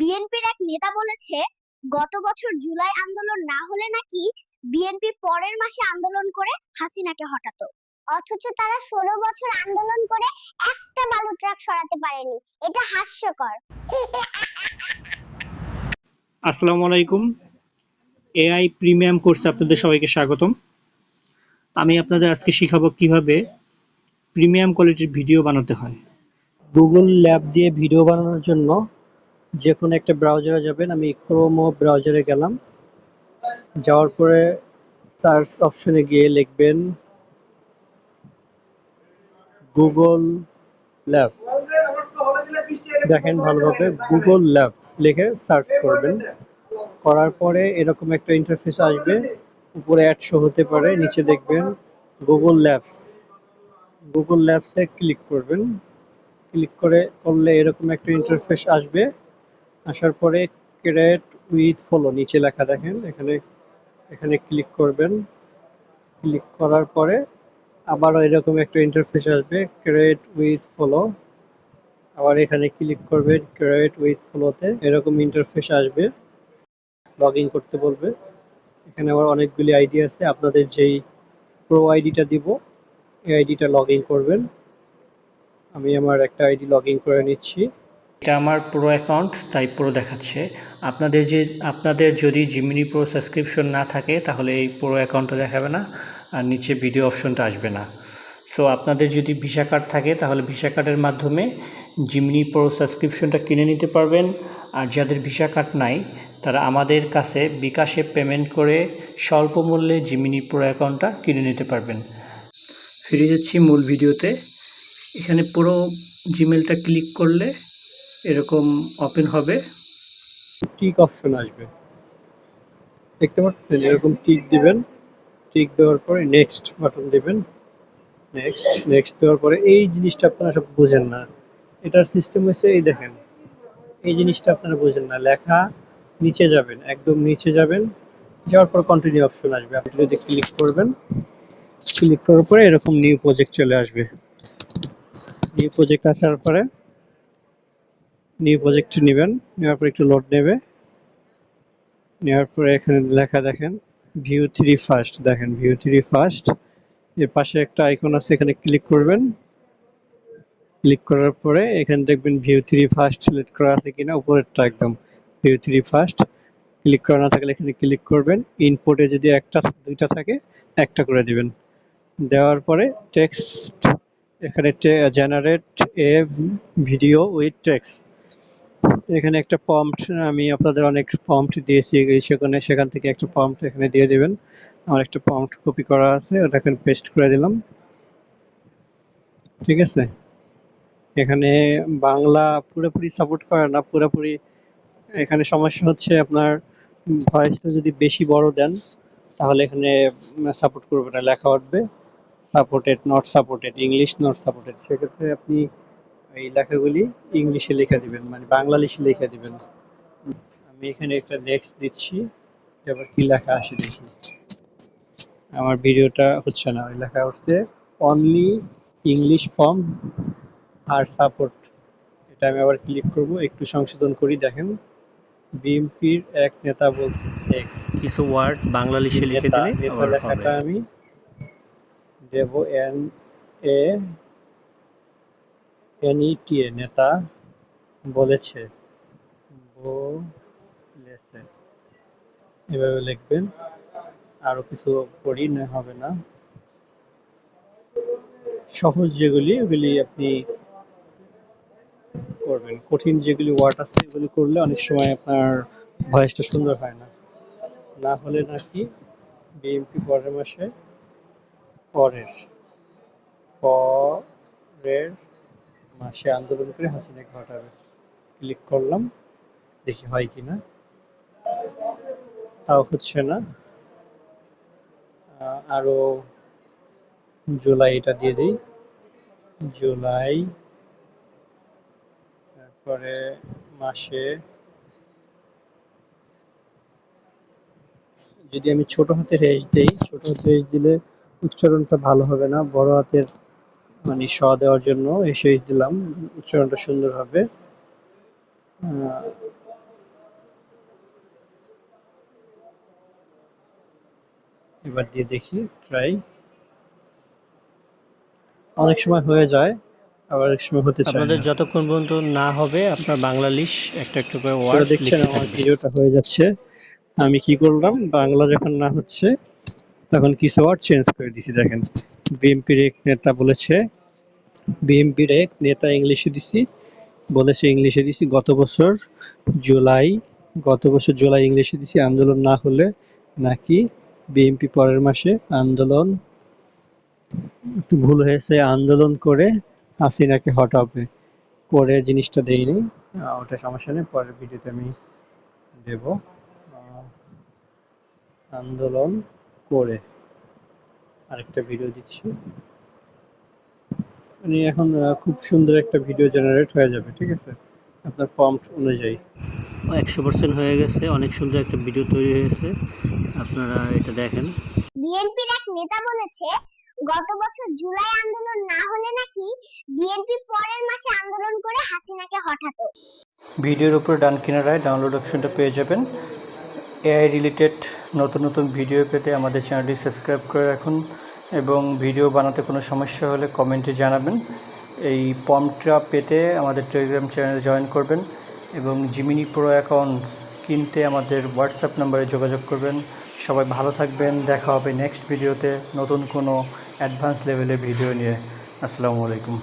বিএনপির এক নেতা বলেছে গত বছর জুলাই আন্দোলন না হলে নাকি বিএনপি পরের মাসে আন্দোলন করে হাসিনাকে হটাতো। অথচ তারা ষোলো বছর আন্দোলন করে একটা বালু ট্রাক সরাতে পারেনি। এটা হাস্যকর। আসসালামু আলাইকুম। এআই প্রিমিয়াম কোর্সে আপনাদের সবাইকে স্বাগতম। আমি আপনাদের আজকে শিখাবো কীভাবে প্রিমিয়াম কোয়ালিটির ভিডিও বানাতে হয়। গুগল ল্যাব দিয়ে ভিডিও বানানোর জন্য যে কোনো একটা ব্রাউজারে যাবেন, আমি ক্রোমো ব্রাউজারে গেলাম। যাওয়ার পরে সার্চ অপশনে গিয়ে লিখবেন গুগল ল্যাব দেখেন ভালোভাবে গুগল ল্যাব লিখে সার্চ করবেন। করার পরে এরকম একটা ইন্টারফেস আসবে। উপরে অ্যাড শো হতে পারে, নিচে দেখবেন গুগল ল্যাবস গুগল ল্যাবসে ক্লিক করবেন। ক্লিক করে করলে এরকম একটা ইন্টারফেস আসবে। আসার পরে ক্রিয়েট উইথ ফলো নিচে লেখা দেখেন, এখানে এখানে ক্লিক করবেন। ক্লিক করার পরে আবারও এরকম একটা ইন্টারফেস আসবে ক্রিয়েট উইথ ফলো আবার এখানে ক্লিক করবেন ক্রিয়েট উইথ ফলোতে এরকম ইন্টারফেস আসবে লগ করতে বলবে। এখানে আবার অনেকগুলি আইডি আছে, আপনাদের যেই প্রো আইডিটা দিব, এই আইডিটা লগ করবেন। আমি আমার একটা আইডি লগ করে নিচ্ছি। এটা আমার প্রো অ্যাকাউন্ট তাই প্রো দেখাচ্ছে। আপনাদের যে, আপনাদের যদি জিমিনি প্রো সাবস্ক্রিপশন না থাকে, তাহলে এই প্রো অ্যাকাউন্টটা দেখাবে না, আর নিচে ভিডিও অপশনটা আসবে না। সো আপনাদের যদি ভিসা কার্ড থাকে, তাহলে ভিসা কার্ডের মাধ্যমে জিমিনি প্রো সাবস্ক্রিপশনটা কিনে নিতে পারবেন। আর যাদের ভিসা কার্ড নাই, তারা আমাদের কাছে বিকাশে পেমেন্ট করে স্বল্প মূল্যে জিমিনি প্রো অ্যাকাউন্টটা কিনে নিতে পারবেন। ফিরে যাচ্ছি মূল ভিডিওতে এখানে পুরো জিমেলটা ক্লিক করলে এরকম ওপেন হবে। টিক অপশন আসবে। দেখতে পাচ্ছেন, এরকম টিক দিবেন। টিক দেওয়ার পরে নেক্সট বাটন দিবেন। নেক্সট নেক্সট দেওয়ার পরে এই জিনিসটা আপনারা সব বোঝেন না। এটার সিস্টেম হচ্ছে এই দেখেন। এই জিনিসটা আপনারা বোঝেন না। লেখা নিচে যাবেন, একদম নিচে যাবেন। যাওয়ার পর কন্টিনিউ অপশন আসবে। আপনি যদি ক্লিক করবেন ক্লিক করার পরে এরকম নিউ প্রজেক্ট চলে আসবে। নিউ প্রজেক্ট আসার পরে নিউ প্রজেক্ট নেবেন, নেওয়ার পরে একটু লোড নেবে। নেওয়ার পরে এখানে লেখা দেখেন ভিউ থ্রি ফার্স্ট দেখেন ভিউ থ্রি ফার্স্ট এর পাশে একটা আইকন আছে, এখানে ক্লিক করবেন। ক্লিক করার পরে এখানে দেখবেন ভিউ থ্রি ফার্স্ট সিলেক্ট করা আছে কিনা, উপরেরটা একদম ভিউ থ্রি ফার্স্ট ক্লিক করা না থাকলে এখানে ক্লিক করবেন। ইনপুটে যদি একটা, দুইটা থাকে, একটা করে দিবেন। দেওয়ার পরে টেক্সট এখানে generate a video with text এখানে একটা প্রম্পট আমি আপনাদের অনেক প্রম্পট দিয়েছি সেখানে, সেখান থেকে একটা প্রম্পট এখানে দিয়ে দিবেন। আমার একটা প্রম্পট কপি করা আছে, ওটা এখানে পেস্ট করে দিলাম। ঠিক আছে? এখানে বাংলা পুরোপুরি সাপোর্ট করে না, পুরোপুরি এখানে সমস্যা হচ্ছে আপনার ভয়েসটা যদি বেশি বড় দেন, তাহলে এখানে সাপোর্ট করবে না, লেখা উঠবে। Supported not supported English not supported সেক্ষেত্রে আপনি এই লেখাগুলি ইংলিশে লিখে দিবেন মানে বাংলাদেশে লিখে দিবেন। আমি এখানে একটা নেক্সট দিচ্ছি এবার কি লেখা আসে দেখি। আমার ভিডিওটা হচ্ছে না ওই লেখা হচ্ছে অনলি ইংলিশ ফর্ম আর সাপোর্ট এটা আমি আবার ক্লিক করব একটু সংশোধন করি দেখেন। বিএমপির এক নেতা বলছে এক। কিছু ওয়ার্ড বাংলাদেশে লিখে নেতা দিলে লেখাটা আমি দেব এন এ এনইটি নেতা বলেছে বলেছে। এভাবে লিখবেন আরও কিছু করি, না হবে না। সহজ যেগুলি, ওগুলি আপনি করবেন। কঠিন যেগুলি ওয়ার্ড আছে, এগুলি করলে অনেক সময় আপনার ভয়েসটা সুন্দর হয় না। না হলে নাকি বিএমপি পরের মাসে পরের পরের মাসে আন্দোলন করে হাসিনাকে হটাবে ক্লিক করলাম, দেখি হয় কিনা। তাও হচ্ছে না। আরও জুলাই এটা দিয়ে দিই। জুলাই, তারপরে মাসে যদি আমি ছোট হাতের এস দিই, ছোট হাতের এস দিলে উচ্চারণটা ভালো হবে না, বড় হাতের মানে স দেওয়ার জন্য এই দিলাম। উচ্চারণটা সুন্দর হবে। এবার দিয়ে দেখি ট্রাই অনেক সময় হয়ে যায় আবার এক সময় হতে চায় আপনাদের যতক্ষণ পর্যন্ত না হবে আপনার বাংলালিশ একটা একটু করে ওয়ার্ড দেখছেন আমার ভিডিওটা হয়ে যাচ্ছে। আমি কি করলাম? বাংলা যখন না হচ্ছে তখন কিছু ওয়ার্ড চেঞ্জ করে দিছি, দেখেন। বিএনপির এক নেতা বলেছে বিএনপির এক নেতা ইংলিশে দিছি, বলেছে ইংলিশে দিছি, গত বছর জুলাই, গত বছর জুলাই ইংলিশে দিছি, আন্দোলন না হলে নাকি বিএনপি পরের মাসে আন্দোলন, ভুল হয়েছে, আন্দোলন করে হাসিনাকে হটাবে, করে জিনিসটা দেইনি ওটা সমস্যা নেই, পরের ভিডিওতে আমি দেব। আন্দোলন করে আরেকটা ভিডিও দিচ্ছি। মানে এখন খুব সুন্দর একটা ভিডিও জেনারেট হয়ে যাবে ঠিক আছে? আপনার প্রম্পট অনুযায়ী। একশো পার্সেন্ট হয়ে গেছে অনেক সুন্দর একটা ভিডিও তৈরি হয়েছে। আপনারা এটা দেখেন। বিএনপির এক নেতা বলেছে গত বছর জুলাই আন্দোলন না হলে নাকি বিএনপি পরের মাসে আন্দোলন করে হাসিনাকে হঠাতো ভিডিওর উপর ডান কিনারায় ডাউনলোড অপশনটা পেয়ে যাবেন। এআই রিলেটেড নতুন নতুন ভিডিও পেতে আমাদের চ্যানেলটি সাবস্ক্রাইব করে রাখুন এবং ভিডিও বানাতে কোনো সমস্যা হলে কমেন্টে জানাবেন। এই পম্পটা পেতে আমাদের টেলিগ্রাম চ্যানেলে জয়েন করবেন এবং জিমিনি প্রো অ্যাকাউন্ট কিনতে আমাদের হোয়াটসঅ্যাপ নাম্বারে যোগাযোগ করবেন। সবাই ভালো থাকবেন, দেখা হবে নেক্সট ভিডিওতে নতুন কোনো অ্যাডভান্স লেভেলের ভিডিও নিয়ে। আসসালামু আলাইকুম।